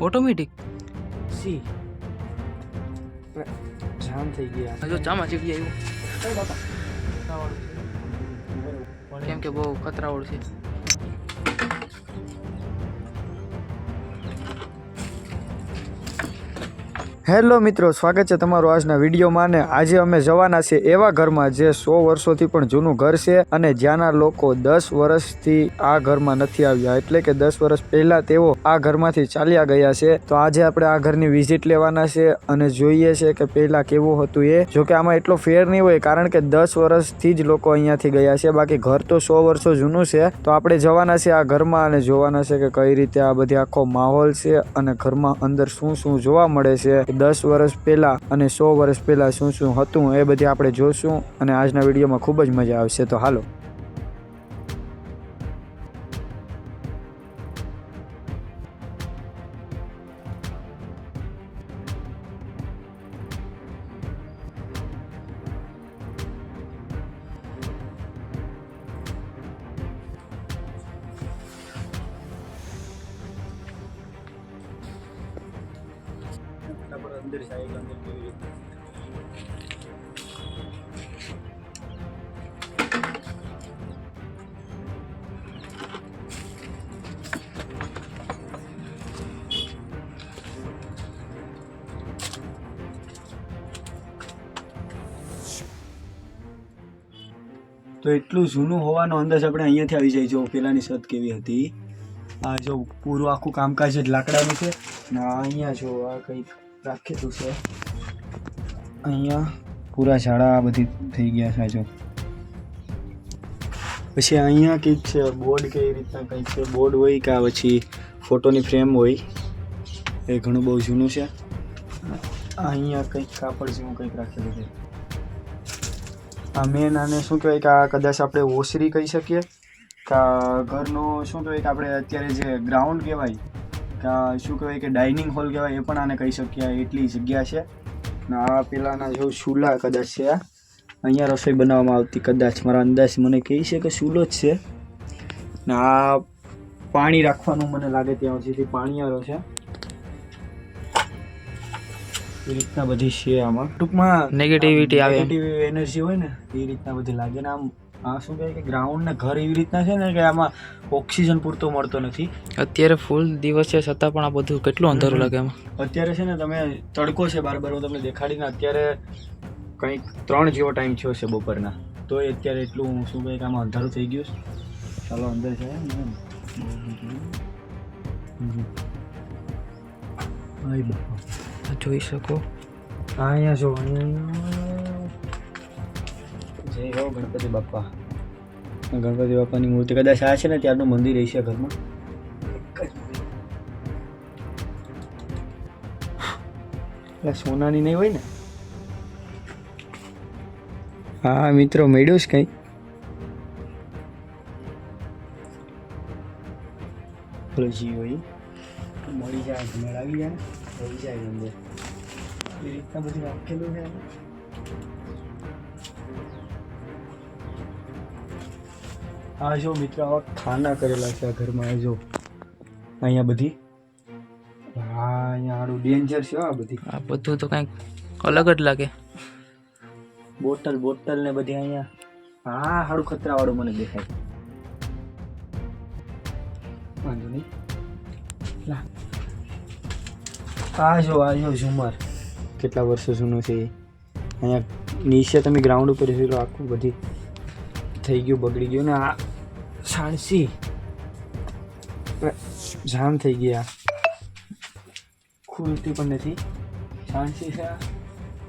Automatic C. જામ થઈ ગયા. જો ચામાં ચીડી આવ્યું. કેમ કે બહુ ખતરાવળ છે. હેલો મિત્રો, સ્વાગત છે તમારું આજના વિડીયોમાં ને આજે અમે જવાના છે એવા ઘરમાં જે સો વર્ષોથી પણ જૂનું ઘર છે અને જ્યાંના લોકો દસ વર્ષથી આ ઘરમાં નથી આવ્યા. એટલે કે દસ વર્ષ પહેલા તેઓ આ ઘરમાંથી ચાલ્યા ગયા છે. તો આજે આપણે આ ઘરની વિઝિટ લેવાના છે અને જોઈએ છે કે પહેલા કેવું હતું એ. જો કે આમાં એટલો ફેર નહીં હોય, કારણ કે દસ વર્ષથી જ લોકો અહીંયાથી ગયા છે. બાકી ઘર તો સો વર્ષો જૂનું છે. તો આપણે જવાના છે આ ઘરમાં અને જોવાના છે કે કઈ રીતે આ બધી આખો માહોલ છે અને ઘરમાં અંદર શું શું જોવા મળે છે. દસ વર્ષ પહેલાં અને સો વર્ષ પહેલાં શું શું હતું એ બધી આપણે જોશું અને આજના વિડીયોમાં ખૂબ જ મજા આવશે. તો હાલો. તો એટલું જૂનું હોવાનો અંદાજ આપણે અહીંયાથી આવી જાય. જો પેલાની છત કેવી હતી. આ જો પૂરું આખું કામકાજ જ લાકડાનું છે. ને અહીંયા જો આ કંઈક રાખેલું છે. અહીંયા પૂરા શાળા આ બધી થઈ ગયા છે જો. પછી અહીંયા કંઈક છે બોર્ડ કેવી રીતના કંઈક છે. બોર્ડ હોય કે પછી ફોટોની ફ્રેમ હોય, એ ઘણું બહુ જૂનું છે. અહીંયા કંઈક કાપડ જેવું કંઈક રાખેલું છે. આ મેન આને શું કહેવાય કે આ કદાચ આપણે ઓસરી કહી શકીએ? કે ઘરનું શું કહેવાય કે આપણે અત્યારે જે ગ્રાઉન્ડ કહેવાય કે શું કહેવાય કે ડાઇનિંગ હોલ કહેવાય એ પણ આને કહી શકીએ એટલી જગ્યા છે. ને આ પેલાના જો ચૂલા કદાચ છે આ. અહીંયા રસોઈ બનાવવામાં આવતી કદાચ. મારા અંદાજ મને કહે છે કે ચૂલો જ છે. ને આ પાણી રાખવાનું મને લાગે ત્યાં સુધી પાણીયારો છે. એ રીતના બધી છે આમાં. ટૂંકમાં નેગેટિવિટી આવે. નેગેટિવ એનર્જી હોય ને એ રીતના બધી લાગે. ને આમ શું કહે કે ગ્રાઉન્ડ ને ઘર એવી રીતના છે ને કે આમાં ઓક્સિજન પૂરતો મળતો નથી. અત્યારે ફૂલ દિવસ છે છતાં પણ આ બધું કેટલું અંધારું લાગે એમાં? અત્યારે છે ને તમે તડકો છે બાર બાર હું તમને દેખાડીને અત્યારે કંઈક ત્રણ જેવો ટાઈમ થયો છે બપોરના. તો અત્યારે એટલું શું કહે કે આમાં અંધારું થઈ ગયું છે. ચાલો અંદર છે જોઈ શકો. હા અહીંયા જો અહીંયા. જય હો ગણપતિ બાપા ગણપતિ બાપાની મૂર્તિ કદાચ આ છે ને ત્યારનું મંદિર હશે ઘરમાં. એટલે સોનાની નહીં હોય ને? હા મિત્રો મેળ્યું છે કંઈ? પેલો જી હોય. મળી જાય મળાવી જાય મળી જાય અંદર. એ રીતના બધું રાખેલું છે. આ જો મિત્રો આવા ખાના કરેલા છે આ ઘરમાં આ જો. અહીંયા બધી. હા અહીંયા આડું ડેન્જર છે આ બધી. આ બધું તો કંઈક અલગ જ લાગે. બોટલ બોટલ ને બધી અહીંયા. હા હાડું ખતરા વાળું મને દેખાય. વાંધો નહીં. આ જો આ જો ઝુમર. કેટલા વર્ષો જૂનું છે અહીંયા નીચે તમે ગ્રાઉન્ડ ઉપર જોઈ આખું બધી થઈ ગયું બગડી ગયું. ને આ સાણસી જામ થઈ ગયા ખુલતી પણ નથી સાણસી છે આ.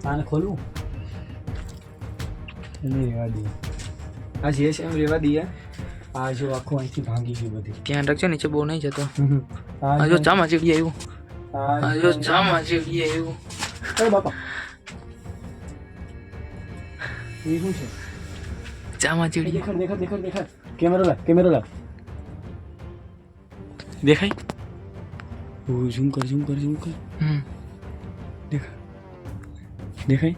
આને ખોલવું નહીં રહેવા દઈએ આ જે છે એમ રહેવા દઈએ આ જો આખું અહીંથી ભાંગી ગયું બધી ધ્યાન રાખજો નીચે બહુ નહીં જતો આ આ જો ચામાં ચીડી આવ્યું આ આ જો ચામાં ચીડી આવ્યું અરે બાપા એ શું છે ચામાં ચીડી દેખાડ દેખાડ દેખાડ દેખાડ. કેમેરો લાગ કેમેરો લાગ. દેખાય? ઓ ઝૂમ કર ઝૂમ કર ઝૂમ કર. હમ. દેખાય? દેખાય?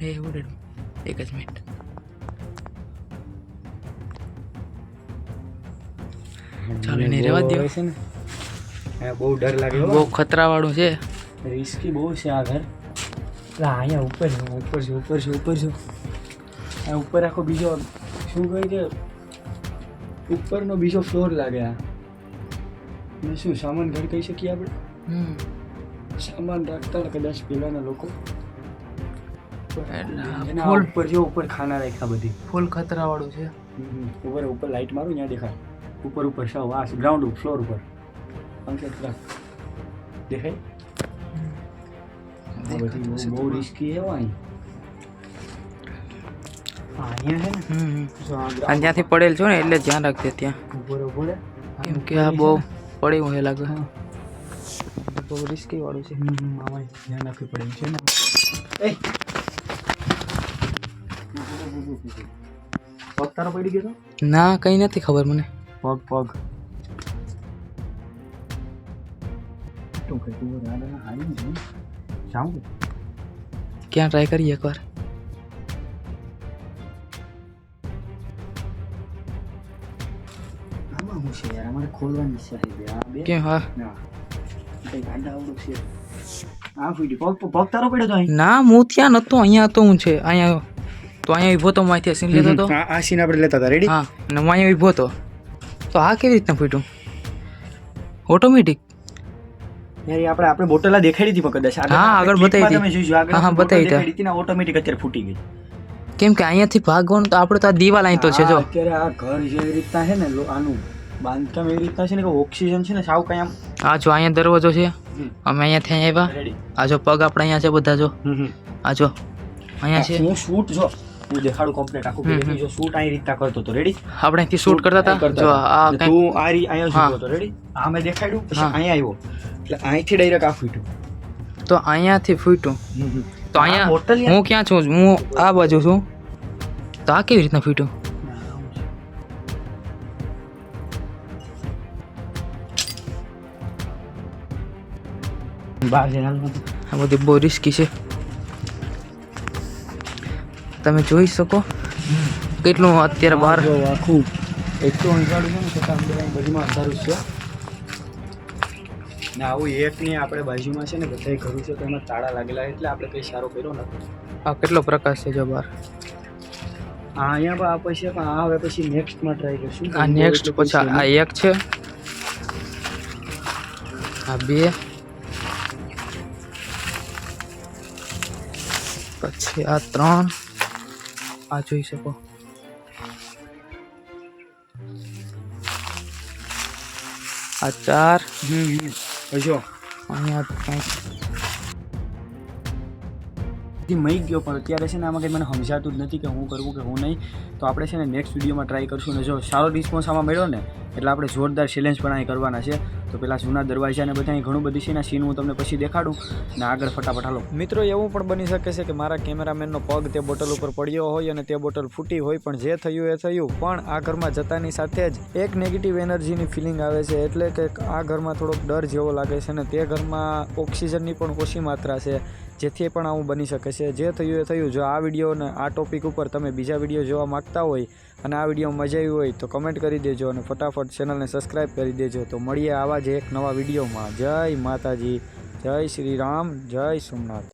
એ એવું એક જ મિનિટ. ચાલો એને રહેવા દ્યો. છે ને. બહુ ડર લાગે હો. બહુ ખતરાવાળું છે. રિસ્કી બહુ છે આ ઘર. અહીંયા ઉપર છે ઉપર છે ઉપર છે ઉપર છે આ ઉપર આખો બીજો શું કહે છે? ઉપરનો બીજો ફ્લોર લાગે આ. ને શું સામાન ઘર કહી શકીએ આપણે? સામાન રાખતા કદાચ પહેલાના લોકો. ફૂલ ઉપર જો ઉપર ખાના રાખ્યા બધી. ફૂલ ખતરાવાળું છે. ઉપર ઉપર લાઈટ મારું ત્યાં દેખાય. ઉપર ઉપર સાવ આ ગ્રાઉન્ડ ફ્લોર ઉપર દેખાય? બહુ- રિસ્કી અહીં. અને ત્યાંથી પડેલ છો ને એટલે ધ્યાન રાખજે ત્યાં. બરોબર હે. કેમ કે આ બહુ પડે હોય લાગે. હા. બહુ રિસ્કી વાળું છે. હમ, આમાં ધ્યાન રાખવું પડે છે ને. એ પગ તારો પડી ગયો? ના કઈ નથી ખબર મને. પગ પગ. ક્યાં ટ્રાય કરીએ એકવાર? છે યાર અમારે ખોલવાની છે બે આ બે? કે હા. ના. આડા અવળું છે. આ ફૂટી પગ પગ તારો પડ્યો તો અહીં? ના હું ત્યાં નતો અહીંયા તો હું છે. અહીંયા તો અહીંયા ઊભો તો હું સીન લેતો હતો. આ સીન આપણે લેતા હતા. રેડી હા અને હું અહીંયા ઊભો હતો. તો આ કેવી રીતના ફૂટ્યું? ઓટોમેટિક યાર આપણે આપણે બોટલ દેખાડી હતી કદાચ. હા, આગળ બતાવી તમે જોઈજો આગળ હા, બતાવી હતી. દેખાડી હતી. ને ઓટોમેટિક અત્યારે ફૂટી ગઈ. કેમ કે અહીંયાથી ભાગવાનું તો આપણે તો આ દિવાલ અહીં તો છે જો. આ અત્યારે આ ઘર જેવી રીતના છે ને આનું બાંધકામ એવી રીતના છે ને કે ઓક્સિજન છે ને સાવ કઈ આમ આ જો અહીંયા દરવાજો છે. અમે અહીંયાથી અહીંયા આવ્યા. રેડી આ જો પગ આપણે અહીંયા છે બધા જો. આ જો અહીંયા છે. હું શૂટ જો. હું દેખાડું કમ્પ્લીટ આખું હમ, પેલેથી જો શૂટ આ રીતના કરતો હતો. રેડી આપણે અહીંથી શૂટ કરતા હતા? જો આ ને કંઈક તું આ રી અહીંયા હા. શૂટ હતો. રેડી આ મેં દેખાડ્યું પછી હા. અહીંયા આવ્યો. એટલે અહીંથી ડાયરેક્ટ આ ફૂટ્યું. તો અહીંયાથી ફૂટ્યું. તો આ અહીંયા બોટલ યાર- હું ક્યાં છું? હું આ બાજુ છું. તો આ કેવી રીતના ફૂટ્યું? બહાર આ બધી બહુ રિસ્કી છે. તમે જોઈ શકો કેટલું અત્યારે બહાર. આખું એક તો અંધારું છે ને છતાં બધીમાં અંધારું છે. ને આવું એક ને આપણે બાજુમાં છે ને બધાય ઘરું છે તો એમાં તાળા લાગેલા એટલે આપણે કંઈ સારો કર્યો નથી. આ કેટલો પ્રકાશ છે જો બહાર? હા અહીંયા પણ આ પછી પણ આ હવે પછી નેક્સ્ટમાં ટ્રાય કરશું. આ નેક્સ્ટ પછી આ- આ એક છે. આ બે. પછી આ ત્રણ આ જોઈ શકો. આ ચાર. હમ હમ. જો. અહીંયા થી મઈ ગયો પણ અત્યારે છે ને આમાં કંઈ મને સમજાતું જ નથી કે હું કરવું કે હું નહીં. તો આપણે છે ને નેક્સ્ટ વિડીયોમાં ટ્રાય કરશું ને જો સારો રિસ્પોન્સ આમાં મળ્યો ને એટલે આપણે જોરદાર ચેલેન્જ પણ અહીં કરવાના છે. તો પેલા જૂના દરવાજા ને બધા ઘણું બધી છે ને સીન હું તમને પછી દેખાડું ને આગળ ફટાફટ હાલો. મિત્રો, એવું પણ બની શકે છે કે મારા કેમેરામેનનો પગ તે બોટલ ઉપર પડ્યો હોય અને તે બોટલ ફૂટી હોય, પણ જે થયું એ થયું. પણ આ ઘરમાં જતાની સાથે જ એક નેગેટિવ એનર્જીની ફિલિંગ આવે છે. એટલે કે આ ઘરમાં થોડોક ડર જેવો લાગે છે અને તે ઘરમાં ઓક્સિજનની પણ ઓછી માત્રા છે, જેથી પણ આવું બની શકે છે. જે થયું એ થયું. જો આ વીડિયો અને આ ટોપિક ઉપર તમે બીજા વીડિયો જોવા માગતા હોય અને આ વીડિયો મજા આવી હોય તો કમેન્ટ કરી દેજો અને ફટાફટ ચેનલને સબસ્ક્રાઈબ કરી દેજો. તો મળીએ આવા જ એક નવા વિડીયોમાં. જય માતાજી. જય શ્રી રામ. જય સોમનાથ.